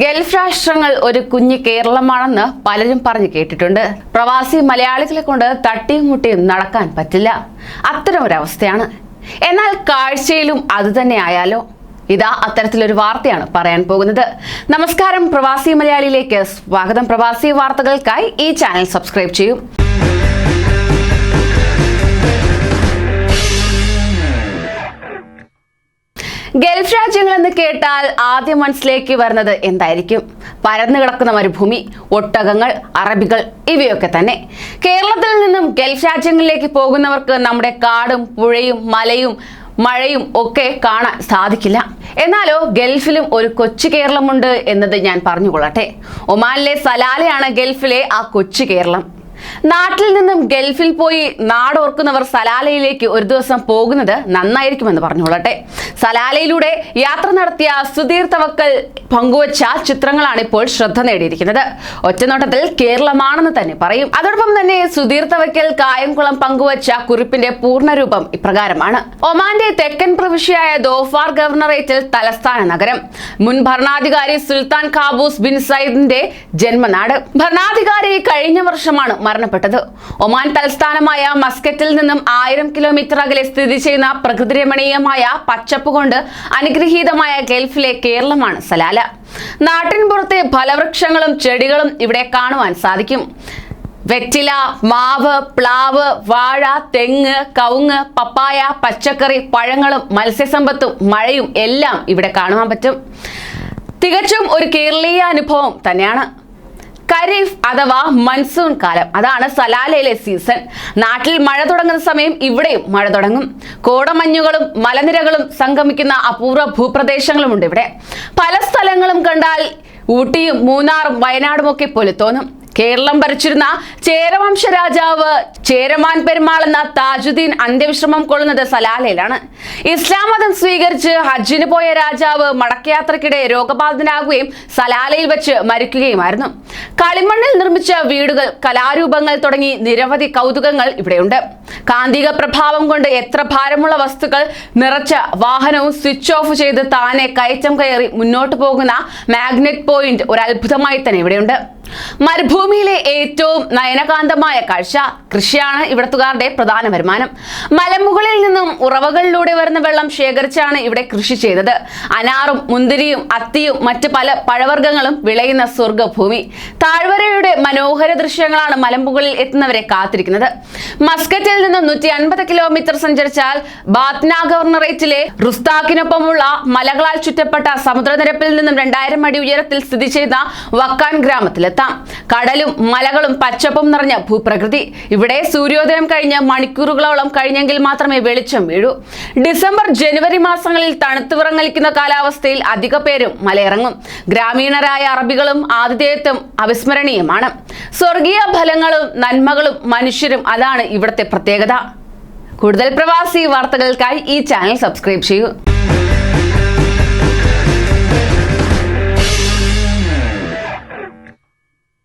Gulf രാഷ്ട്രങ്ങൾ ഒരു കുഞ്ഞു കേരളമാണെന്ന് പലരും പറഞ്ഞു കേട്ടിട്ടുണ്ട്. പ്രവാസി മലയാളികളെ കൊണ്ട് തട്ടിയും മുട്ടിയും നടക്കാൻ പറ്റില്ല. അത്തരം ഒരവസ്ഥയാണ് എന്നാൽ കാഴ്ചയിലും അത് തന്നെ ആയാലോ? ഇതാ അത്തരത്തിലൊരു വാർത്തയാണ് പറയാൻ പോകുന്നത്. നമസ്കാരം പ്രവാസി മലയാളിയിലേക്ക്. സ്വാഗതം പ്രവാസി വാർത്തകൾക്കായി ഈ ചാനൽ സബ്സ്ക്രൈബ് ചെയ്യൂ. ഗൾഫ് രാജ്യങ്ങൾ എന്ന് കേട്ടാൽ ആദ്യം മനസ്സിലേക്ക് വരുന്നത് എന്തായിരിക്കും? പരന്നു കിടക്കുന്ന മരുഭൂമി ഒട്ടകങ്ങൾ അറബികൾ ഇവയൊക്കെ തന്നെ. കേരളത്തിൽ നിന്നും ഗൾഫ് രാജ്യങ്ങളിലേക്ക് പോകുന്നവർക്ക് നമ്മുടെ കാടും പുഴയും മലയും മഴയും ഒക്കെ കാണാൻ സാധിക്കില്ല. എന്നാലോ ഗൾഫിലും ഒരു കൊച്ചു കേരളമുണ്ട് എന്നത് ഞാൻ പറഞ്ഞുകൊള്ളട്ടെ. ഒമാനിലെ സലാലയാണ് ഗൾഫിലെ ആ കൊച്ചു കേരളം. നാട്ടിൽ നിന്നും ഗൾഫിൽ പോയി നാടോർക്കുന്നവർ സലാലയിലേക്ക് ഒരു ദിവസം പോകുന്നത് നന്നായിരിക്കുമെന്ന് പറഞ്ഞുകൊള്ളട്ടെ. സലാലയിലൂടെ യാത്ര നടത്തിയ സുധീർ തവക്കൽ പങ്കുവച്ച ചിത്രങ്ങളാണ് ഇപ്പോൾ ശ്രദ്ധ നേടിയിരിക്കുന്നത്. ഒറ്റനോട്ടത്തിൽ കേരളമാണെന്ന് തന്നെ പറയും. അതോടൊപ്പം തന്നെ സുധീർ തവക്കൽ കായംകുളം പങ്കുവച്ച കുറിപ്പിന്റെ പൂർണരൂപം ഇപ്രകാരമാണ്. ഒമാന്റെ തെക്കൻ പ്രവിശ്യയായ ദോഫാർ ഗവർണറേറ്റിൽ തലസ്ഥാന നഗരം. മുൻ ഭരണാധികാരി സുൽത്താൻ ഖാബൂസ് ബിൻ സയ്യിദിന്റെ ജന്മനാട്. ഭരണാധികാരി കഴിഞ്ഞ വർഷമാണ് മരണപ്പെട്ടത് ഒമാൻ തലസ്ഥാനമായ മസ്കറ്റിൽ നിന്നും ആയിരം കിലോമീറ്റർ അകലെ സ്ഥിതി ചെയ്യുന്ന പ്രകൃതി രമണീയമായ പച്ചപ്പ് കൊണ്ട് അനുഗ്രഹീതമായ ഗൾഫിലെ കേരളമാണ് സലാല. നാട്ടിൻപുറത്തെ ഫലവൃക്ഷങ്ങളും ചെടികളും ഇവിടെ കാണുവാൻ സാധിക്കും. വെറ്റില മാവ് പ്ലാവ് വാഴ തെങ്ങ് കവുങ്ങ് പപ്പായ പച്ചക്കറി പഴങ്ങളും മത്സ്യസമ്പത്തും മഴയും എല്ലാം ഇവിടെ കാണുവാൻ പറ്റും. തികച്ചും ഒരു കേരളീയ അനുഭവം തന്നെയാണ്. ഖരീഫ് അഥവാ മൺസൂൺ കാലം. അതാണ് സലാലയിലെ സീസൺ. നാട്ടിൽ മഴ തുടങ്ങുന്ന സമയം ഇവിടെയും മഴ തുടങ്ങും. കോടമഞ്ഞുകളും മലനിരകളും സംഗമിക്കുന്ന അപൂർവ ഭൂപ്രദേശങ്ങളുമുണ്ട് ഇവിടെ. പല സ്ഥലങ്ങളും കണ്ടാൽ ഊട്ടിയും മൂന്നാറും വയനാടും ഒക്കെ പോലെ തോന്നും. കേരളം ഭരിച്ചിരുന്ന ചേരവംശ രാജാവ് ചേരമാൻ പെരുമാൾ എന്ന താജുദ്ദീൻ അന്ത്യവിശ്രമം കൊള്ളുന്നത് സലാലയിലാണ് ഇസ്ലാം മതം സ്വീകരിച്ച് ഹജ്ജിന് പോയ രാജാവ് മടക്കയാത്രക്കിടെ രോഗബാധിതനാകുകയും സലാലയിൽ വെച്ച് മരിക്കുകയുമായിരുന്നു. കളിമണ്ണിൽ നിർമ്മിച്ച വീടുകൾ കലാരൂപങ്ങൾ തുടങ്ങി നിരവധി കൗതുകങ്ങൾ ഇവിടെയുണ്ട്. കാന്തിക പ്രഭാവം കൊണ്ട് എത്ര ഭാരമുള്ള വസ്തുക്കൾ നിറച്ച വാഹനവും സ്വിച്ച് ഓഫ് ചെയ്ത് താനെ കയറ്റം കയറി മുന്നോട്ട് പോകുന്ന മാഗ്നറ്റ് പോയിന്റ് ഒരു അത്ഭുതമായി തന്നെ ഇവിടെയുണ്ട്. മരുഭൂമിയിലെ ഏറ്റവും നയനകാന്തമായ കാഴ്ച കൃഷിയാണ് ഇവിടത്തുകാരുടെ പ്രധാന വരുമാനം. മലമുകളിൽ നിന്നും ഉറവകളിലൂടെ വരുന്ന വെള്ളം ശേഖരിച്ചാണ് ഇവിടെ കൃഷി ചെയ്തത്. അനാറും മുന്തിരിയും അത്തിയും മറ്റ് പല പഴവർഗങ്ങളും വിളയുന്ന സ്വർഗഭൂമി. താഴ്വരയുടെ മനോഹര ദൃശ്യങ്ങളാണ് മലമുകളിൽ എത്തുന്നവരെ കാത്തിരിക്കുന്നത്. മസ്കറ്റിൽ നിന്നും നൂറ്റി അൻപത് കിലോമീറ്റർ സഞ്ചരിച്ചാൽ ബാത്ന ഗവർണറേറ്റിലെ റുസ്താക്കിനൊപ്പമുള്ള മലകളാൽ ചുറ്റപ്പെട്ട സമുദ്രനിരപ്പിൽ നിന്നും രണ്ടായിരം അടി ഉയരത്തിൽ സ്ഥിതി ചെയ്ത വക്കാൻ ഗ്രാമത്തിലെത്താം. കടലും മലകളും പച്ചപ്പും നിറഞ്ഞ ഭൂപ്രകൃതി. ഇവിടെ സൂര്യോദയം കഴിഞ്ഞ് മണിക്കൂറുകളോളം കഴിഞ്ഞെങ്കിൽ മാത്രമേ വെളിച്ചം വീഴൂ. ഡിസംബർ ജനുവരി മാസങ്ങളിൽ തണുത്തു വിറങ്ങലിക്കുന്ന കാലാവസ്ഥയിൽ അധിക പേരും മലയിറങ്ങും. ഗ്രാമീണരായ അറബികളും ആതിഥേയത്വം അവിസ്മരണീയമാണ്. സ്വർഗീയ ഫലങ്ങളും നന്മകളും മനുഷ്യരും അതാണ് ഇവിടുത്തെ പ്രത്യേകത. കൂടുതൽ പ്രവാസി വാർത്തകൾക്കായി ഈ ചാനൽ സബ്സ്ക്രൈബ് ചെയ്യൂ.